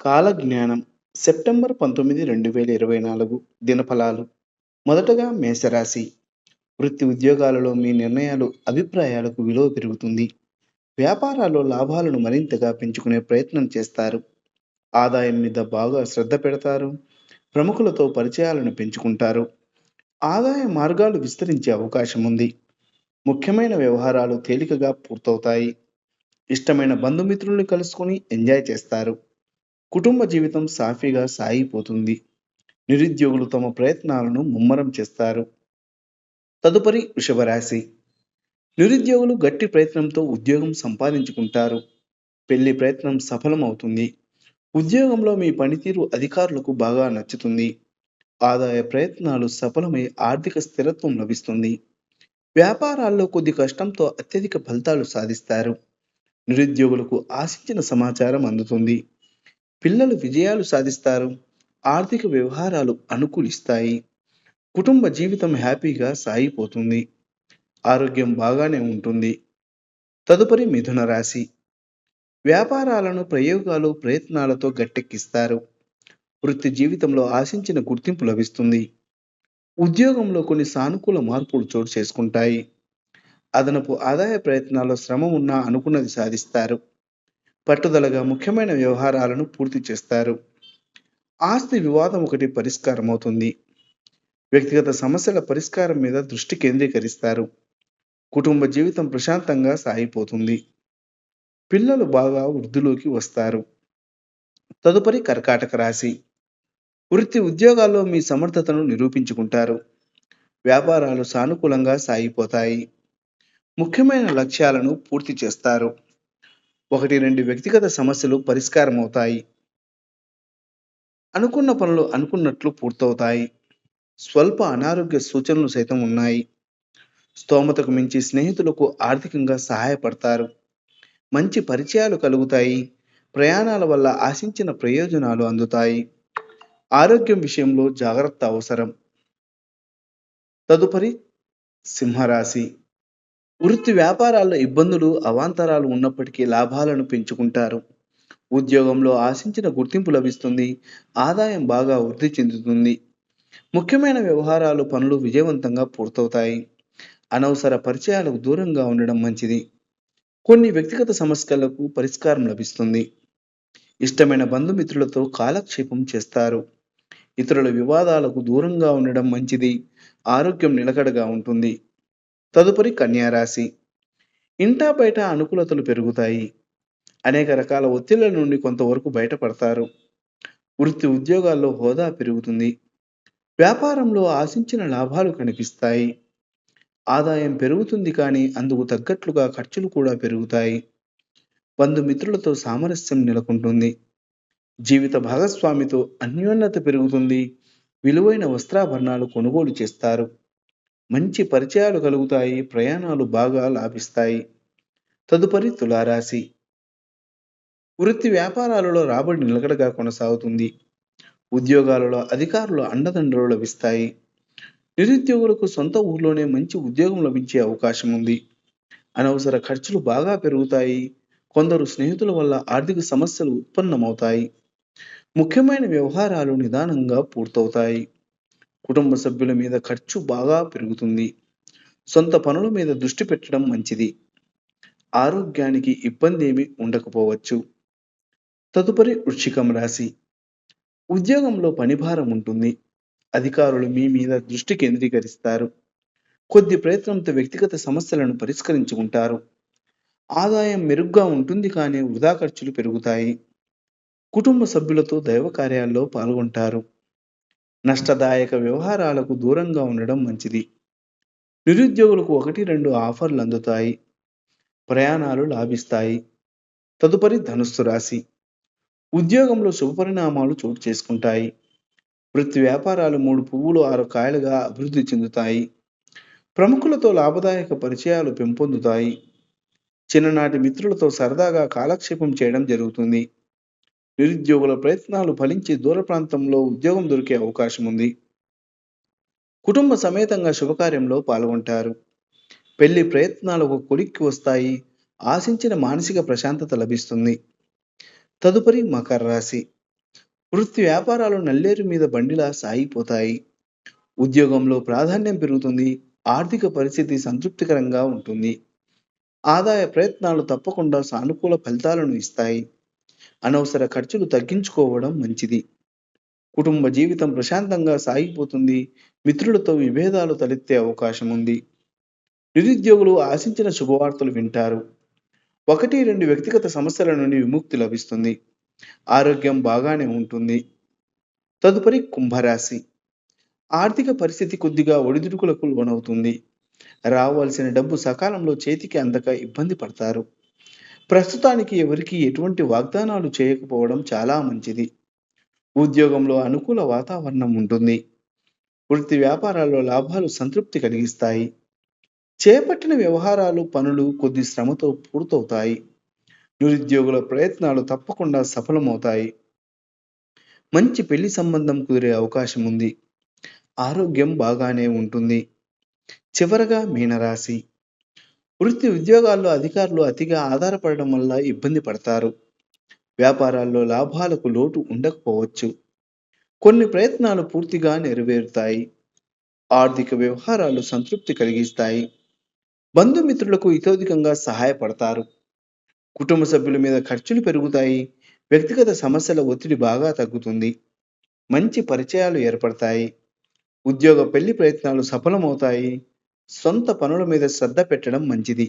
కాలజ్ఞానం సెప్టెంబర్ పంతొమ్మిది రెండు వేల ఇరవై నాలుగు దినఫలాలు. మొదటగా మేషరాశి వృత్తి ఉద్యోగాలలో మీ నిర్ణయాలు అభిప్రాయాలకు విలువ పెరుగుతుంది. వ్యాపారాల్లో లాభాలను మరింతగా పెంచుకునే ప్రయత్నం చేస్తారు. ఆదాయం మీద బాగా శ్రద్ధ పెడతారు. ప్రముఖులతో పరిచయాలను పెంచుకుంటారు. ఆదాయ మార్గాలు విస్తరించే అవకాశం ఉంది. ముఖ్యమైన వ్యవహారాలు తేలికగా పూర్తవుతాయి. ఇష్టమైన బంధుమిత్రుల్ని కలుసుకొని ఎంజాయ్ చేస్తారు. కుటుంబ జీవితం సాఫీగా సాగిపోతుంది. నిరుద్యోగులు తమ ప్రయత్నాలను ముమ్మరం చేస్తారు. తదుపరి వృషభరాశి. నిరుద్యోగులు గట్టి ప్రయత్నంతో ఉద్యోగం సంపాదించుకుంటారు. పెళ్ళి ప్రయత్నం సఫలమవుతుంది. ఉద్యోగంలో మీ పనితీరు అధికారులకు బాగా నచ్చుతుంది. ఆదాయ ప్రయత్నాలు సఫలమై ఆర్థిక స్థిరత్వం లభిస్తుంది. వ్యాపారాల్లో కొద్ది కష్టంతో అత్యధిక ఫలితాలు సాధిస్తారు. నిరుద్యోగులకు ఆశించిన సమాచారం అందుతుంది. పిల్లలు విజయాలు సాధిస్తారు ఆర్థిక వ్యవహారాలు అనుకూలిస్తాయి కుటుంబ జీవితం హ్యాపీగా సాగిపోతుంది ఆరోగ్యం బాగానే ఉంటుంది. తదుపరి మిథున రాశి. వ్యాపారాలను ప్రయోగాలు ప్రయత్నాలతో గట్టెక్కిస్తారు. వృత్తి జీవితంలో ఆశించిన గుర్తింపు లభిస్తుంది. ఉద్యోగంలో కొన్ని సానుకూల మార్పులు చోటు చేసుకుంటాయి. అదనపు ఆదాయ ప్రయత్నాల్లో శ్రమ ఉన్నా అనుకున్నది సాధిస్తారు. పట్టుదలగా ముఖ్యమైన వ్యవహారాలను పూర్తి చేస్తారు. ఆస్తి వివాదం ఒకటి పరిష్కారం అవుతుంది వ్యక్తిగత సమస్యల పరిష్కారం మీద దృష్టి కేంద్రీకరిస్తారు. కుటుంబ జీవితం ప్రశాంతంగా సాగిపోతుంది. పిల్లలు బాగా వృద్ధిలోకి వస్తారు. తదుపరి కర్కాటక రాశి. వృత్తి ఉద్యోగాల్లో మీ సమర్థతను నిరూపించుకుంటారు. వ్యాపారాలు సానుకూలంగా సాగిపోతాయి. ముఖ్యమైన లక్ష్యాలను పూర్తి చేస్తారు. ఒకటి రెండు వ్యక్తిగత సమస్యలు పరిష్కారం అవుతాయి అనుకున్న పనులు అనుకున్నట్లు పూర్తవుతాయి. స్వల్ప అనారోగ్య సూచనలు సైతం ఉన్నాయి. స్తోమతకు మించి స్నేహితులకు ఆర్థికంగా సహాయపడతారు. మంచి పరిచయాలు కలుగుతాయి. ప్రయాణాల వల్ల ఆశించిన ప్రయోజనాలు అందుతాయి. ఆరోగ్యం విషయంలో జాగ్రత్త అవసరం. తదుపరి సింహరాశి. వృత్తి వ్యాపారాల్లో ఇబ్బందులు అవాంతరాలు ఉన్నప్పటికీ లాభాలను పెంచుకుంటారు. ఉద్యోగంలో ఆశించిన గుర్తింపు లభిస్తుంది ఆదాయం బాగా వృద్ధి చెందుతుంది. ముఖ్యమైన వ్యవహారాలు పనులు విజయవంతంగా పూర్తవుతాయి. అనవసర పరిచయాలకు దూరంగా ఉండడం మంచిది. కొన్ని వ్యక్తిగత సమస్యలకు పరిష్కారం లభిస్తుంది. ఇష్టమైన బంధుమిత్రులతో కాలక్షేపం చేస్తారు. ఇతరుల వివాదాలకు దూరంగా ఉండడం మంచిది. ఆరోగ్యం నిలకడగా ఉంటుంది. తదుపరి కన్యారాశి. ఇంటా బయట అనుకూలతలు పెరుగుతాయి. అనేక రకాల ఒత్తిళ్ళ నుండి కొంతవరకు బయటపడతారు. వృత్తి ఉద్యోగాల్లో హోదా పెరుగుతుంది. వ్యాపారంలో ఆశించిన లాభాలు కనిపిస్తాయి. ఆదాయం పెరుగుతుంది కానీ అందుకు తగ్గట్లుగా ఖర్చులు కూడా పెరుగుతాయి. బంధుమిత్రులతో సామరస్యం నెలకొంటుంది. జీవిత భాగస్వామితో అన్యోన్యత పెరుగుతుంది. విలువైన వస్త్రాభరణాలు కొనుగోలు చేస్తారు. మంచి పరిచయాలు కలుగుతాయి ప్రయాణాలు బాగా లాభిస్తాయి. తదుపరి తులారాశి. వృత్తి వ్యాపారాలలో రాబడి నిలకడగా కొనసాగుతుంది. ఉద్యోగాలలో అధికారుల అండదండలు లభిస్తాయి. నిరుద్యోగులకు సొంత ఊర్లోనే మంచి ఉద్యోగం లభించే అవకాశం ఉంది. అనవసర ఖర్చులు బాగా పెరుగుతాయి. కొందరు స్నేహితుల వల్ల ఆర్థిక సమస్యలు ఉత్పన్నమవుతాయి. ముఖ్యమైన వ్యవహారాలు నిదానంగా పూర్తవుతాయి. కుటుంబ సభ్యుల మీద ఖర్చు బాగా పెరుగుతుంది. సొంత పనుల మీద దృష్టి పెట్టడం మంచిది. ఆరోగ్యానికి ఇబ్బంది ఏమి ఉండకపోవచ్చు. తదుపరి వృక్షికం రాశి. ఉద్యోగంలో పనిభారం ఉంటుంది. అధికారులు మీ మీద దృష్టి కేంద్రీకరిస్తారు. కొద్ది ప్రయత్నంతో వ్యక్తిగత సమస్యలను పరిష్కరించుకుంటారు. ఆదాయం మెరుగ్గా ఉంటుంది కానీ వృధా ఖర్చులు పెరుగుతాయి. కుటుంబ సభ్యులతో దైవ కార్యాల్లో పాల్గొంటారు. నష్టదాయక వ్యవహారాలకు దూరంగా ఉండడం మంచిది. నిరుద్యోగులకు ఒకటి రెండు ఆఫర్లు అందుతాయి. ప్రయాణాలు లాభిస్తాయి. తదుపరి ధనుస్సు రాశి. ఉద్యోగంలో శుభపరిణామాలు చోటు చేసుకుంటాయి. వృత్తి వ్యాపారాలు మూడు పువ్వులు ఆరు కాయలుగా అభివృద్ధి చెందుతాయి. ప్రముఖులతో లాభదాయక పరిచయాలు పెంపొందుతాయి. చిన్ననాటి మిత్రులతో సరదాగా కాలక్షేపం చేయడం జరుగుతుంది. నిరుద్యోగుల ప్రయత్నాలు ఫలించి దూర ప్రాంతంలో ఉద్యోగం దొరికే అవకాశం ఉంది. కుటుంబ సమేతంగా శుభకార్యంలో పాల్గొంటారు. పెళ్ళి ప్రయత్నాలు ఒక కొలిక్కి వస్తాయి. ఆశించిన మానసిక ప్రశాంతత లభిస్తుంది. తదుపరి మకర రాశి. వృత్తి వ్యాపారాలు నల్లేరు మీద బండిలా సాగిపోతాయి. ఉద్యోగంలో ప్రాధాన్యం పెరుగుతుంది. ఆర్థిక పరిస్థితి సంతృప్తికరంగా ఉంటుంది. ఆదాయ ప్రయత్నాలు తప్పకుండా సానుకూల ఫలితాలను ఇస్తాయి. అనవసర ఖర్చులు తగ్గించుకోవడం మంచిది. కుటుంబ జీవితం ప్రశాంతంగా సాగిపోతుంది. మిత్రులతో విభేదాలు తలెత్తే అవకాశం ఉంది. నిరుద్యోగులు ఆశించిన శుభవార్తలు వింటారు. ఒకటి రెండు వ్యక్తిగత సమస్యల నుండి విముక్తి లభిస్తుంది. ఆరోగ్యం బాగానే ఉంటుంది. తదుపరి కుంభరాశి. ఆర్థిక పరిస్థితి కొద్దిగా ఒడిదుడుకులకు లోనవుతుంది. రావాల్సిన డబ్బు సకాలంలో చేతికి అందక ఇబ్బంది పడతారు. ప్రస్తుతానికి ఎవరికి ఎటువంటి వాగ్దానాలు చేయకపోవడం చాలా మంచిది. ఉద్యోగంలో అనుకూల వాతావరణం ఉంటుంది. వృత్తి వ్యాపారాల్లో లాభాలు సంతృప్తి కలిగిస్తాయి. చేపట్టిన వ్యవహారాలు పనులు కొద్ది శ్రమతో పూర్తవుతాయి. నిరుద్యోగుల ప్రయత్నాలు తప్పకుండా సఫలమవుతాయి. మంచి పెళ్ళి సంబంధం కుదిరే అవకాశం ఉంది ఆరోగ్యం బాగానే ఉంటుంది. చివరగా మీనరాశి. వృత్తి ఉద్యోగాల్లో అధికారులు అతిగా ఆధారపడడం వల్ల ఇబ్బంది పడతారు. వ్యాపారాల్లో లాభాలకు లోటు ఉండకపోవచ్చు. కొన్ని ప్రయత్నాలు పూర్తిగా నెరవేరుతాయి. ఆర్థిక వ్యవహారాలు సంతృప్తి కలిగిస్తాయి. బంధుమిత్రులకు ఇతోధికంగా సహాయపడతారు. కుటుంబ సభ్యుల మీద ఖర్చులు పెరుగుతాయి. వ్యక్తిగత సమస్యల ఒత్తిడి బాగా తగ్గుతుంది. మంచి పరిచయాలు ఏర్పడతాయి. ఉద్యోగ పెళ్ళి ప్రయత్నాలు సఫలమవుతాయి. సొంత పనుల మీద శ్రద్ధ పెట్టడం మంచిది